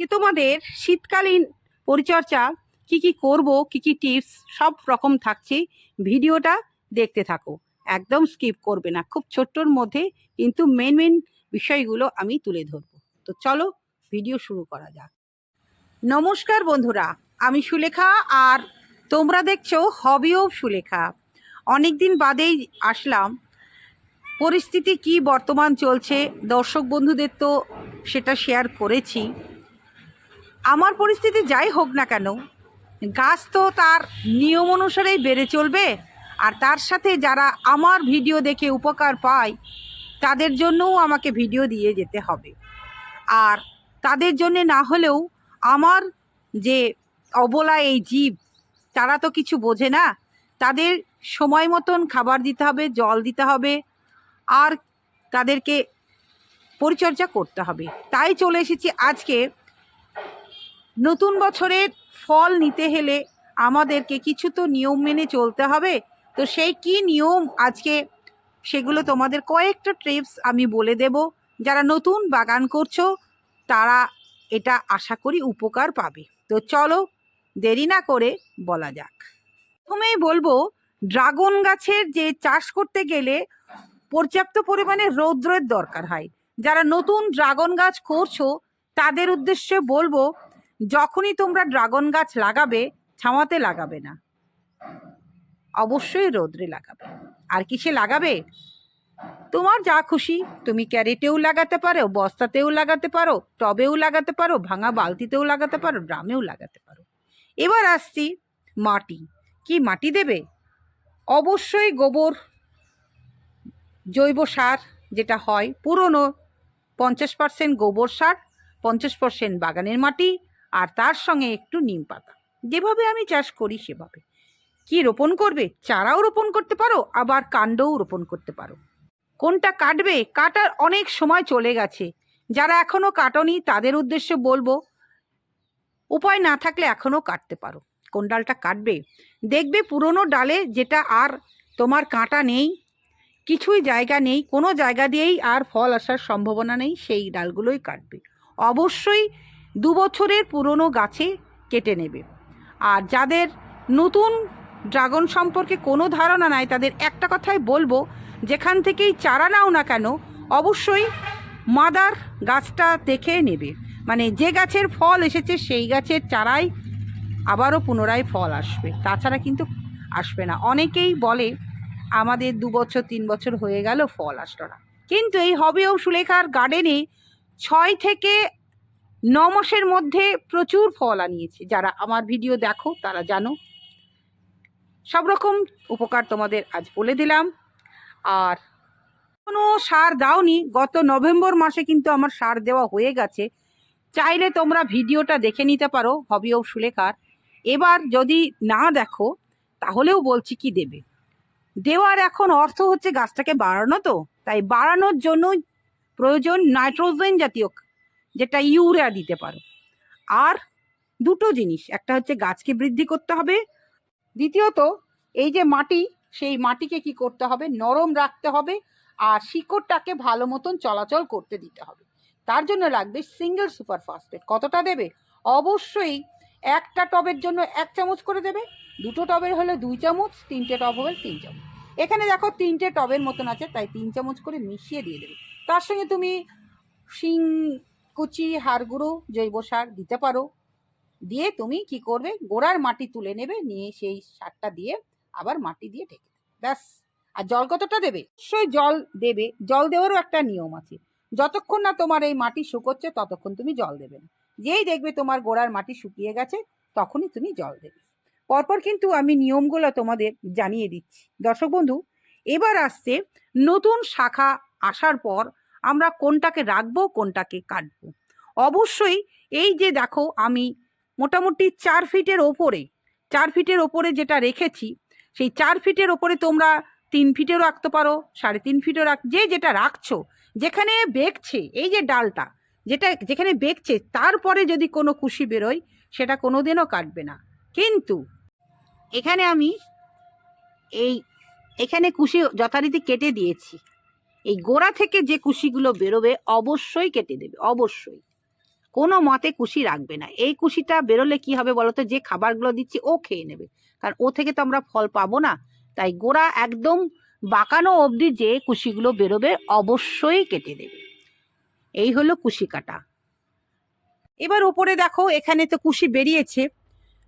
কি তোমাদের শীতকালীন পরিচর্যা কি কি করব, কি কি টিপস সব রকম থাকছে। ভিডিওটা দেখতে থাকো। একদম স্কিপ করবে না। খুব ছোট্টর মধ্যে কিন্তু মেন মেন বিষয়গুলো আমি তুলে ধরবো। তো চলো ভিডিও শুরু করা যাক। নমস্কার বন্ধুরা, আমি সুলেখা আর তোমরা দেখছ হবি অফ সুলেখা। অনেক দিন বাদেই আসলাম। পরিস্থিতি কি, বর্তমান চলছে, দর্শক বন্ধুদের তো সেটা শেয়ার করেছি। আমার পরিস্থিতি যাই হোক না কেন, গাছ তো তার নিয়ম অনুসারেই বেড়ে চলবে, আর তার সাথে যারা আমার ভিডিও দেখে উপকার পায়, তাদের জন্যও আমাকে ভিডিও দিয়ে যেতে হবে। আর তাদের জন্যে না হলেও আমার যে অবলা এই জীব, তারা তো কিছু বোঝে না। তাদের সময় মতন খাবার দিতে হবে, জল দিতে হবে, আর তাদেরকে পরিচর্যা করতে হবে। তাই চলে এসেছি আজকে নতুন বছরের ফল নিতে হলে আমাদেরকে কিছু তো নিয়ম মেনে চলতে হবে। তো সেই কি নিয়ম? আজকে সেগুলো তোমাদের কয়েকটা ট্রিপস আমি বলে দেব। যারা নতুন বাগান করছ, তারা এটা আশা করি উপকার পাবে। তো চলো, দেরি না করে বলা যাক। প্রথমেই বলব, ড্রাগন গাছের যে চাষ করতে গেলে পর্যাপ্ত পরিমাণে রৌদ্রের দরকার হয়। যারা নতুন ড্রাগন গাছ করছ, তাদের উদ্দেশ্যে বলব যখনই তোমরা ড্রাগন গাছ লাগাবে, ছাওয়াতে লাগাবে না। অবশ্যই রোদ্রে লাগাবে। আর কিসে লাগাবে? তোমার যা খুশি। তুমি ক্যারেটেও লাগাতে পারো, বস্তাতেও লাগাতে পারো, টবেও লাগাতে পারো, ভাঙা বালতিতেও লাগাতে পারো, ড্রামেও লাগাতে পারো। এবার আসছি মাটি। কি মাটি দেবে? অবশ্যই গোবর, জৈব সার যেটা হয়, পুরনো পঞ্চাশ পার্সেন্ট গোবর সার, পঞ্চাশ পার্সেন্ট বাগানের মাটি আর তার সঙ্গে একটু নিম পাতা। যেভাবে আমি চাষ করি সেভাবে। কি রোপণ করবে? চারাও রোপণ করতে পারো, আবার কাণ্ডও রোপণ করতে পারো। কোনটা কাটবে? কাটার অনেক সময় চলে গেছে। যারা এখনও কাটনি, তাদের উদ্দেশ্যে বলব, উপায় না থাকলে এখনও কাটতে পারো। কোন ডালটা কাটবে? দেখবে পুরনো ডালে যেটা আর তোমার কাঁটা নেই, কিছুই জায়গা নেই, কোনো জায়গা দিয়েই আর ফল আসার সম্ভাবনা নেই, সেই ডালগুলোই কাটবে। অবশ্যই দু বছরের পুরনো গাছে কেটে নেবে। আর যাদের নতুন ড্রাগন সম্পর্কে কোনো ধারণা নাই, তাদের একটা কথাই বলব, যেখান থেকেই চারা নাও না কেন, অবশ্যই মাদার গাছটা দেখে নেবে। মানে যে গাছের ফল এসেছে, সেই গাছের চারাই আবারও পুনরায় ফল আসবে। তাছাড়া কিন্তু আসবে না। অনেকেই বলে, আমাদের দু বছর, তিন বছর হয়ে গেল, ফল আসলো না। কিন্তু এই হবি ও সুলেখার গার্ডেনে ছয় থেকে ন মাসের মধ্যে প্রচুর ফল আনিয়েছে। যারা আমার ভিডিও দেখো, তারা জানো। সব রকম উপকার তোমাদের আজ বলে দিলাম। আর কোনো সার দাওনি। গত নভেম্বর মাসে কিন্তু আমার সার দেওয়া হয়ে গেছে। চাইলে তোমরা ভিডিওটা দেখে নিতে পারো, হবি ও সুলেখার। এবার যদি না দেখো, তাহলেও বলছি কি দেবে? দেওয়ার এখন অর্থ হচ্ছে গাছটাকে বাড়ানো তো। তাই বাড়ানোর জন্য প্রয়োজন নাইট্রোজেন জাতীয় যেটা ইউরিয়া দিতে পারো। আর দুটো জিনিস, একটা হচ্ছে গাছকে বৃদ্ধি করতে হবে, দ্বিতীয়ত এই যে মাটি, সেই মাটিকে কি করতে হবে? নরম রাখতে হবে আর শিকড়টাকে ভালো মতন চলাচল করতে দিতে হবে। তার জন্য লাগবে সিঙ্গেল সুপার ফসফেট কতটা দেবে? অবশ্যই একটা টবের জন্য এক চামচ করে দেবে, দুটো টবের হলে দুই চামচ, তিনটে টব হলে তিন চামচ। এখানে দেখো তিনটে টবের মতন আছে, তাই তিন চামচ করে মিশিয়ে দিয়ে দেবে। তার সঙ্গে তুমি শিং কুচি হাড় গুঁড়ো জৈব সার দিতে পারো। দিয়ে তুমি কি করবে? গোড়ার মাটি তুলে নেবে, নিয়ে সেই সারটা দিয়ে আবার মাটি দিয়ে ঢেকে দেবে। ব্যাস। আর জল কতটা দেবে? অবশ্যই জল দেবে। জল দেওয়ারও একটা নিয়ম আছে। যতক্ষণ না তোমার এই মাটি শুকোচ্ছে, ততক্ষণ তুমি জল দেবে না। যেই দেখবে তোমার গোড়ার মাটি শুকিয়ে গেছে, তখনই তুমি জল দেবে। পরপর কিন্তু আমি নিয়মগুলো তোমাদের জানিয়ে দিচ্ছি। দর্শক বন্ধু, এবার আসছে নতুন শাখা আসার পর আমরা কোনটাকে রাখব, কোনটাকে কাটবো। অবশ্যই এই যে দেখো, আমি মোটামুটি চার ফিটের ওপরে, চার ফিটের ওপরে যেটা রেখেছি, সেই চার ফিটের ওপরে তোমরা তিন ফিটেও রাখতে পারো, সাড়ে তিন ফিটও রাখ, যে যেটা রাখছো, যেখানে বেঁকছে, এই যে ডালটা, যেটা যেখানে বেঁকছে, তারপরে যদি কোনো কুশি বেরোয়, সেটা কোনো দিনও কাটবে না। কিন্তু এখানে আমি এই, এখানে কুশি যথারীতি কেটে দিয়েছি। গোড়া থেকে যে কুশিগুলো বেরোবে অবশ্যই কেটে দেবে, অবশ্যই। কোনো মতে কুশি রাখবে না। এই কুশিটা বেরোলে কি হবে বলতো? যে খাবারগুলো দিচ্ছি ও খেয়ে নেবে। কারণ ও থেকে তো আমরা ফল পাবো না। তাই গোড়া একদম বাঁকানো অবধি যে কুশিগুলো বেরোবে অবশ্যই কেটে দেবে। এই হলো কুশি কাটা। এবার ওপরে দেখো, এখানে তো কুশি বেরিয়েছে।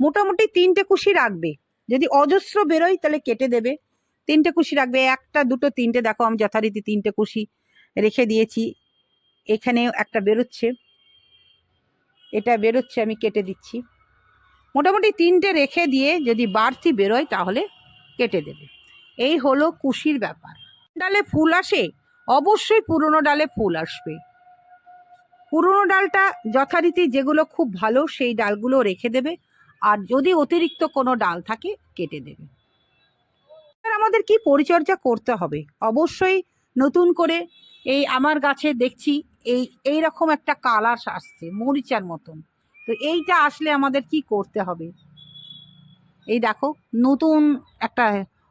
মোটামুটি তিনটে কুশি রাখবে। যদি অজস্র বেরোয় তাহলে কেটে দেবে। তিনটে কুশি রাখবে, একটা, দুটো, তিনটে, দেখো আমি যথারীতি তিনটে কুশি রেখে দিয়েছি। এখানেও একটা বেরোচ্ছে। এটা বেরোচ্ছে, আমি কেটে দিচ্ছি। মোটামুটি তিনটে রেখে দিয়ে যদি বাড়তি বেরোয়, তাহলে কেটে দেবে। এই হলো কুশির ব্যাপার। ডালে ফুল আসে? অবশ্যই পুরনো ডালে ফুল আসবে। পুরনো ডালটা যথারীতি যেগুলো খুব ভালো, সেই ডালগুলো রেখে দেবে। আর যদি অতিরিক্ত কোনো ডাল থাকে, কেটে দেবে। এবার আমাদের কি পরিচর্যা করতে হবে? অবশ্যই নতুন করে এই আমার গাছে দেখছি এই এই রকম একটা কালার আসছে, মরিচার মতন। তো এইটা আসলে আমাদের কি করতে হবে? এই দেখো, নতুন একটা,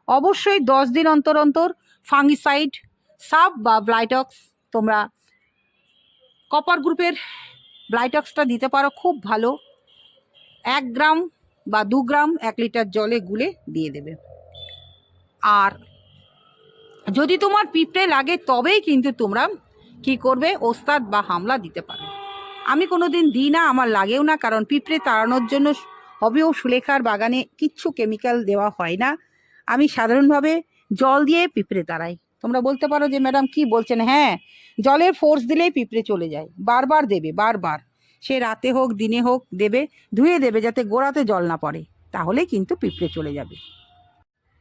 অবশ্যই দশ দিন অন্তর অন্তর ফাঙ্গিসাইড সাব বা ব্লাইটক্স তোমরা কপার গ্রুপের ব্লাইটক্সটা দিতে পারো, খুব ভালো। এক গ্রাম বা দু গ্রাম এক লিটার জলে গুলে দিয়ে দেবে। আর যদি তোমার পিঁপড়ে লাগে তবেই কিন্তু তোমরা কি করবে? ওস্তাদ বা হামলা দিতে পারো। আমি কোনো দিন দিই না, আমার লাগেও না, কারণ পিঁপড়ে তাড়ানোর জন্য হবেও সুলেখার বাগানে কিচ্ছু কেমিক্যাল দেওয়া হয় না। আমি সাধারণভাবে জল দিয়ে পিঁপড়ে তাড়াই। তোমরা বলতে পারো যে, ম্যাডাম, কি বলছেন? হ্যাঁ জলের ফোর্স দিলেই পিঁপড়ে চলে যায়। বারবার দেবে, বারবার। সে রাতে হোক, দিনে হোক, দেবে, ধুয়ে দেবে যাতে গোড়াতে জল না পড়ে। তাহলে কিন্তু পিঁপড়ে চলে যাবে।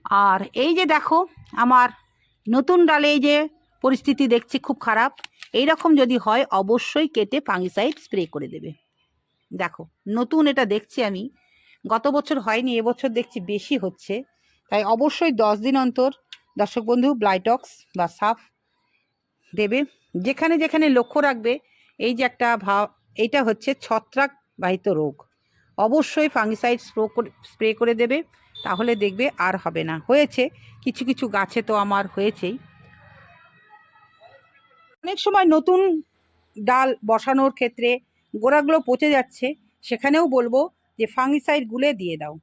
আর এই যে দেখো, আমার নতুন ডালে এই যে পরিস্থিতি দেখছি খুব খারাপ। এই রকম যদি হয়, অবশ্যই কেটে ফাঙ্গিসাইড স্প্রে করে দেবে। দেখো, নতুন এটা দেখছি আমি। গত বছর হয়নি, এবছর দেখছি বেশি হচ্ছে। তাই অবশ্যই দশ দিন অন্তর দর্শক বন্ধু ব্লাইটক্স বা সাফ দেবে। যেখানে যেখানে লক্ষ্য রাখবে, এই যে একটা ভাব এইটা হচ্ছে ছত্রাক বাহিত রোগ। অবশ্যই ফাঙ্গিসাইড স্প্রো করে স্প্রে করে দেবে। তাহলে দেখবে আর হবে না। হয়েছে। কিছু কিছু গাছে তো আমার হয়েছেই। অনেক সময় নতুন ডাল বসানোর ক্ষেত্রে গোড়াগুলো পচে যাচ্ছে। সেখানেও বলব যে ফাঙ্গিসাইড গুলে দিয়ে দাও।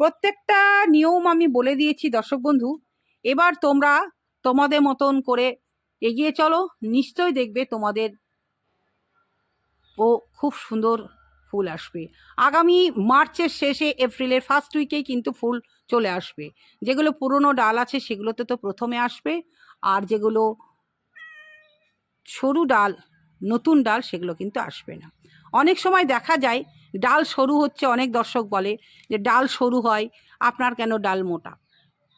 প্রত্যেকটা নিয়ম আমি বলে দিয়েছি দর্শক বন্ধু। এবার তোমরা তোমাদের মতন করে এগিয়ে চলো। নিশ্চয়ই দেখবে তোমাদের ও খুব সুন্দর ফুল আসবে। আগামী মার্চের শেষে এপ্রিলের ফার্স্ট উইকেই কিন্তু ফুল চলে আসবে। যেগুলো পুরনো ডাল আছে সেগুলোতে তো প্রথমে আসবে। আর যেগুলো সরু ডাল, নতুন ডাল সেগুলো কিন্তু আসবে না। অনেক সময় দেখা যায় ডাল সরু হচ্ছে অনেক দর্শক বলে যে ডাল সরু হয়, আপনার কেন ডাল মোটা?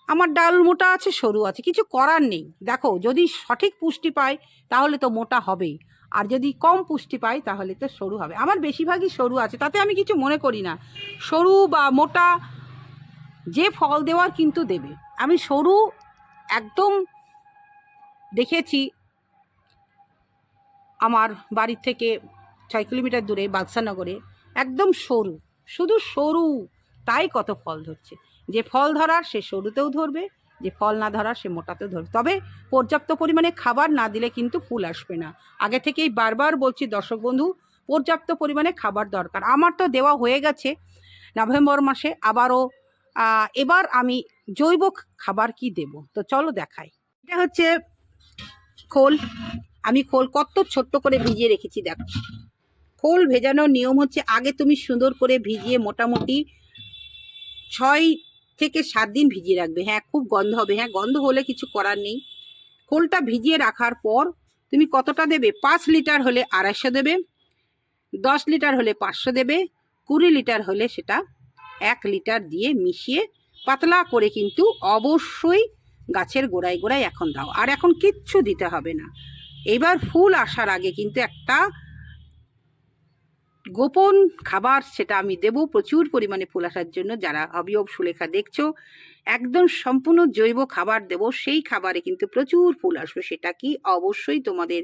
আমার ডাল মোটা আছে, সরু আছে, কিছু করার নেই। দেখো, যদি সঠিক পুষ্টি পায় তাহলে তো মোটা হবেই। আর যদি কম পুষ্টি পাই, তাহলে তো সরু হবে। আমার বেশিরভাগই সরু আছে, তাতে আমি কিছু মনে করি না। সরু বা মোটা যে ফল দেওয়ার কিন্তু দেবে। আমি সরু একদম দেখেছি আমার বাড়ির থেকে ছয় কিলোমিটার দূরে বাদশানগরে একদম সরু। শুধু সরু, তাই কত ফল ধরছে। যে ফল ধরার, সে সরুতেও ধরবে। যে ফল না ধরা সে মোটাতেও ধরবে। তবে পর্যাপ্ত পরিমাণে খাবার না দিলে কিন্তু ফুল আসবে না। আগে থেকেই বারবার বলছি, দর্শক বন্ধু, পর্যাপ্ত পরিমাণে খাবার দরকার। আমার তো দেওয়া হয়ে গেছে নভেম্বর মাসে, আবারও এবার আমি জৈব খাবার কি দেব? তো চলো দেখাই। এটা হচ্ছে খোল। আমি খোল কত ছোট্ট করে ভিজিয়ে রেখেছি, দেখো। খোল ভেজানোর নিয়ম হচ্ছে, আগে তুমি সুন্দর করে ভিজিয়ে মোটামুটি ছয় থেকে সাত দিন ভিজিয়ে রাখবে। হ্যাঁ খুব গন্ধ হবে। হ্যাঁ গন্ধ হলে কিছু করার নেই। খোলটা ভিজিয়ে রাখার পর তুমি কতটা দেবে? পাঁচ লিটার হলে আড়াইশো দেবে, দশ লিটার হলে পাঁচশো দেবে, কুড়ি লিটার হলে সেটা এক লিটার দিয়ে মিশিয়ে পাতলা করে কিন্তু অবশ্যই গাছের গোড়ায় গোড়ায় এখন দাও। আর এখন কিচ্ছু দিতে হবে না। এবার ফুল আসার আগে কিন্তু একটা গোপন খাবার সেটা আমি দেব। প্রচুর পরিমাণে ফুল আসার জন্য যারা হবি অব সুলেখা দেখছ, একদম সম্পূর্ণ জৈব খাবার দেব। সেই খাবারে কিন্তু প্রচুর ফুল আসবে, সেটা কি অবশ্যই তোমাদের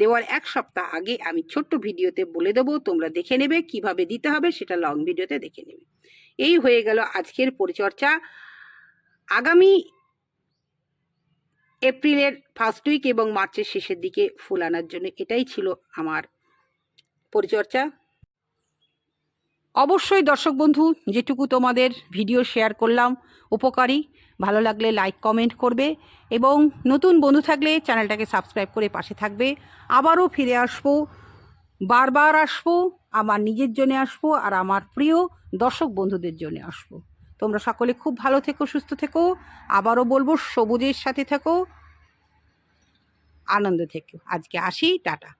দেওয়ার এক সপ্তাহ আগে আমি ছোট্ট ভিডিওতে বলে দেবো। তোমরা দেখে নেবে, কীভাবে দিতে হবে সেটা লং ভিডিওতে দেখে নেবে। এই হয়ে গেল আজকের পরিচর্যা। আগামী এপ্রিলের ফার্স্ট উইক এবং মার্চের শেষের দিকে ফুল আনার জন্য এটাই ছিল আমার পরিচর্যা। অবশ্যই দর্শক বন্ধু, যেটুকু তোমাদের ভিডিও শেয়ার করলাম উপকারী, ভালো লাগলে লাইক, কমেন্ট করবে এবং নতুন বন্ধু থাকলে চ্যানেলটাকে সাবস্ক্রাইব করে পাশে থাকবে। আবারও ফিরে আসব, বারবার আসব, আমার নিজের জন্য আসব আর আমার প্রিয় দর্শক বন্ধুদের জন্য আসব। তোমরা সকলে খুব ভালো থেকো, সুস্থ থেকো, আবারও বলব সবুজের সাথে থেকো, আনন্দ থেকো। আজকে আসি, টাটা।